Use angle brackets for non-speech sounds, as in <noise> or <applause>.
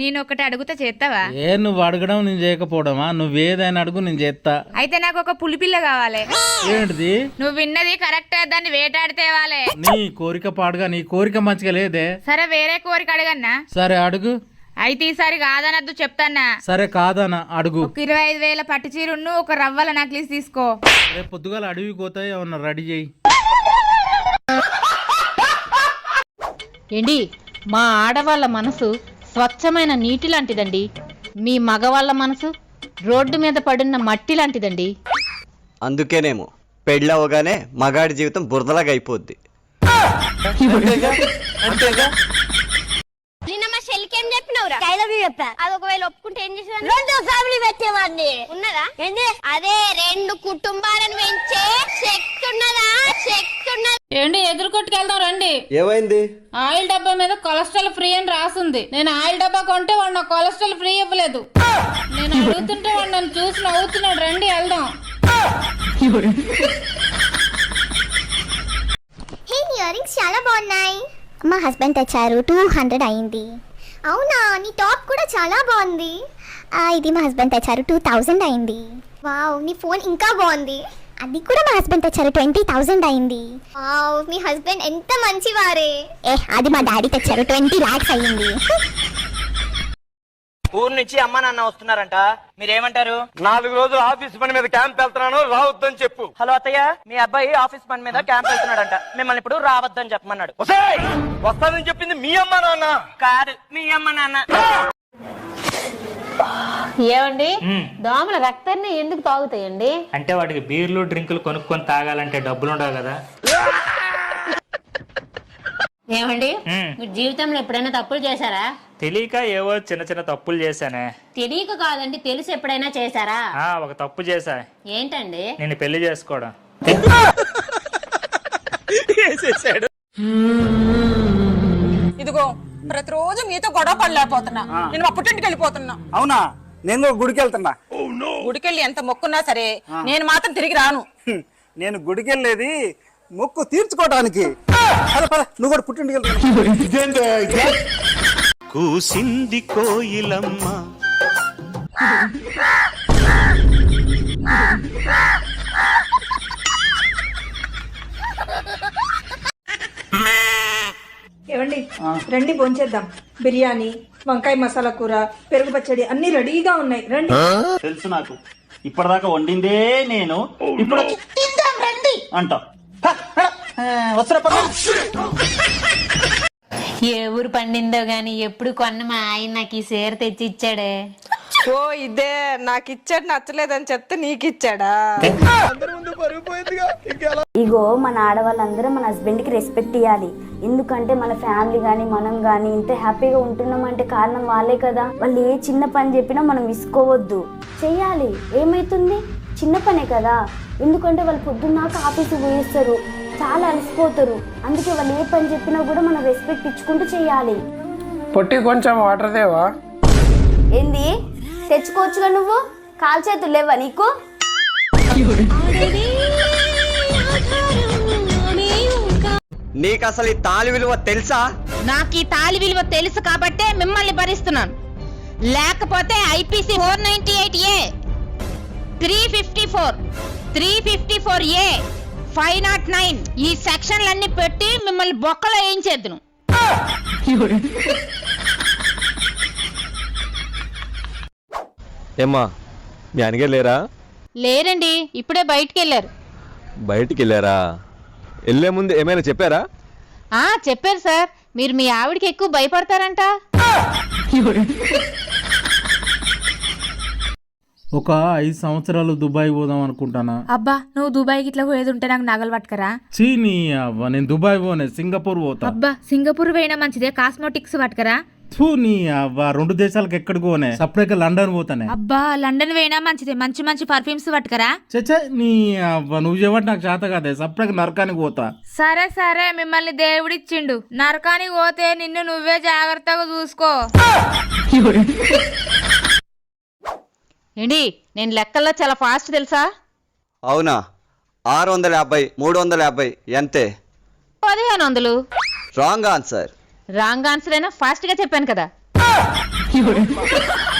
నేను ఒకటి అడుగుతా చేస్తావా? ఏ నువ్వు అడగడం నేను చేయకపోవడమా? నువ్వేదైనా అడుగు నేను చేస్తా. అయితే నాకు ఒక పులిపిల్ల కావాలి. ఏంటిది? నువ్వు విన్నది కరెక్ట్ దాన్ని వేటాడితే వాలే. నీ కోరిక పాడుగా నీ కోరిక మంచిగా లేదే. సరే వేరే కోరిక అడగన్నా. సరే అడుగు. అయితే ఈసారి కాదనద్దు చెప్తాన్నా. సరే కాదనా అడుగు. ఒక ఇరవై ఐదు వేల పట్టు చీరును ఒక రవ్వల నక్లీస్ తీసుకో. రేపు పొద్దుగాల అడవికి పోతాయి ఏమన్నా రెడీ చేయి. ఏండి మా ఆడవాళ్ళ మనసు స్వచ్ఛమైన నీటి లాంటిదండి. మీ మగవాళ్ళ మనసు రోడ్డు మీద పడున్న మట్టి లాంటిదండి. అందుకేనేమో పెళ్ళవగానే మగాడి జీవితం బురదలాగా అయిపోద్ది. నిన్న మా చెల్లికి ఏం చెప్పినవురా? ఐలవి చెప్పా. అది ఒకవేళ ఒప్పుకుంటే ఏం చేసేదాన్ని? రెండు ఫ్యామిలీ పెట్టేవాడిని. ఉన్నదా ఏంటి అదే రెండు కుటుంబాలను పెంచే శక్తి ఉన్నదా? శక్తి ఉన్నదా? ఏంటి ఎదురు కొట్టుకెళ్దాం రండి. ఏమైంది? ఆయిల్ డబ్బా మీద కొలెస్ట్రాల్ ఫ్రీ అని రాసుంది. నేను ఆయిల్ డబ్బా కొంటే వాడు నాకు కొలెస్ట్రాల్ ఫ్రీ ఇవ్వలేదు. నేను అడుగుతుంటే వాడు నన్ను చూసి నవ్వుతున్నాడు. రండి వెళ్దాం. హే ఇయర్ రింగ్స్ చాలా బాగున్నాయి. మా హస్బెండ్ తెచ్చారు టూ హండ్రెడ్ అయింది. అవునా నీ టాప్ కూడా చాలా బాగుంది. ఆ, ఇది మా హస్బెండ్ తెచ్చారు టూ థౌజండ్ అయింది. వావ్ నీ ఫోన్ ఇంకా బాగుంది. అది కూడా మా హస్బెండ్ తెచ్చారు ట్వంటీ థౌజండ్ అయింది. వావ్ మీ హస్బెండ్ ఎంత మంచివారే. ఏ అది మా డాడీ తెచ్చారు ట్వంటీ లాక్స్ అయ్యింది. ఊరు నుంచి అమ్మ నాన్న వస్తున్నారంట. మీరేమంటారు? నాలుగు రోజులు ఆఫీస్ పని మీద క్యాంప్ వెళ్తున్నాను రావద్దని చెప్పు. హలో అత్తయ్య మీ అబ్బాయి ఆఫీస్ పని మీద క్యాంప్ వెళ్తున్నాడంట. మిమ్మల్ని ఇప్పుడు రావద్దని చెప్పమన్నాడు. ఒసేయ్! వస్తానని చెప్పింది మీ అమ్మ నాన్న. కాదు మీ అమ్మ నాన్న. ఏమండి? దోమల రక్తాన్ని ఎందుకు తాగుతాయండి? అంటే వాటికి బీర్లు డ్రింకులు కొనుక్కొని తాగాలంటే డబ్బులు ఉండవు కదా. ఏమండి. మీరు జీవితంలో ఎప్పుడైనా తప్పులు చేశారా? తెలియక ఏవో చిన్న చిన్న తప్పులు చేశానే. తెలియక కాదండి తెలిసి ఎప్పుడైనా చేశారా? ఆ ఒక తప్పు చేశా. ఏంటండి? నేను పెళ్ళి చేసుకోవడం. ఇదిగో ప్రతిరోజు మీతో గొడవ పడలేకపోతున్నా. నేను మా పుట్టింటికి వెళ్ళిపోతున్నా. అవునా? నేను కూడా గుడికి వెళ్తున్నా గుడికెళ్ళి ఎంత మొక్కున్నా సరే నేను మాత్రం తిరిగి రాను. నేను గుడికి వెళ్ళేది మొక్కు తీర్చుకోవడానికి పద, పద, నువ్వు కూడా పుట్టింటికి వెళ్తున్నా కూసింది కోయిలమ్మ. <laughs> రండి భోంచేద్దాం. బిర్యానీ వంకాయ మసాలా కూర పెరుగు పచ్చడి అన్ని రెడీగా ఉన్నాయి. రండి. తెలుసు నాకు. ఇప్పటిదాకా వండిందే నేను. ఇప్పుడు రండి. అంట. వస్తున్నా ఏ ఊరు పండిందో గాని ఎప్పుడు కొన్న మా ఆయన నాకు ఈ సేర తెచ్చి ఇచ్చాడే ఓ ఇదే నాకు ఇచ్చాడు నచ్చలేదని చెప్తే నీకు ఇచ్చాడా ఇగో మన ఆడవాళ్ళందరూ మన హస్బెండ్కి రెస్పెక్ట్ ఇవ్వాలి ఎందుకంటే మన ఫ్యామిలీ కానీ మనం కానీ ఇంత హ్యాపీగా ఉంటున్నామంటే కారణం వాళ్ళే కదా. వాళ్ళు ఏ చిన్న పని చెప్పినా మనం విసుకోవద్దు. చెయ్యాలి. ఏమైతుంది? చిన్న పనే కదా. ఎందుకంటే వాళ్ళు పొద్దున్నాక ఆఫీస్కి పోయేస్తారు. చాలా అలసిపోతారు. అందుకే వాళ్ళు ఏ పని చెప్పినా కూడా మనం రెస్పెక్ట్ ఇచ్చుకుంటూ చెయ్యాలి. పొట్టి కొంచెం వాటర్ దేవా ఏంది? తెచ్చుకోవచ్చుగా నువ్వు? కాల్ చేతులు లేవా నీకు? నీకు అసలు ఈ తాళి విలువ తెలుసా? నాకు ఈ తాలి విలువ తెలుసు కాబట్టే మిమ్మల్ని భరిస్తున్నాను. లేకపోతే IPC four ninety eight A three fifty four three fifty four A five nought nine ఈ సెక్షన్లన్నీ పెట్టి మిమ్మల్ని బొక్కలో వేయించేద్దును. <laughs> ఏమ్మా మీ అనగా లేరా? లేరండి ఇప్పుడే బయటికి వెళ్ళారు బయటికి వెళ్ళారా వెళ్ళే ముందు ఏమైనా చెప్పారా? ఆ చెప్పారు సార్. మీరు మీ ఆవిడకి ఎక్కువ భయపడతారంట. ఒక ఐదు సంవత్సరాలు దుబాయ్ పోదాం అనుకుంటానా? అబ్బా నువ్వు దుబాయ్కి ఇట్లా పోయేది ఉంటే నాకు నగలు పట్టుకరా? చీ నీ అవ్వ నేను దుబాయ్ పోనే సింగపూర్ పోతా. అబ్బా సింగపూర్ పోయినా మంచిదే కాస్మోటిక్స్ పట్టుకరా? ఫూ నీ అవ్వ రెండు దేశాలకు ఎక్కడికి పోనే? సపరేట్ లండన్ పోతానే. అబ్బా లండన్ పోయినా మంచిదే మంచి మంచి పర్ఫ్యూమ్స్ పట్టుకరా. చచ్చా నీ అవ్వ నువ్వు చెప్పటి నాకు చేత కాదే సపరేట్ నరకానికి పోతా. సరే సరే మిమ్మల్ని దేవుడిచ్చిండు. నరకానికి పోతే నిన్ను నువ్వే జాగ్రత్తగా చూసుకో. ఏంటి నేను లెక్కల్లో చాలా ఫాస్ట్ తెలుసా? అవునా? ఆరు వందల యాభై మూడు వందల యాభై ఎంతే? పదిహేను వందలు. Wrong answer. రాంగ్ ఆన్సర్ అయినా ఫాస్ట్గా చెప్పాను కదా. <laughs> <laughs>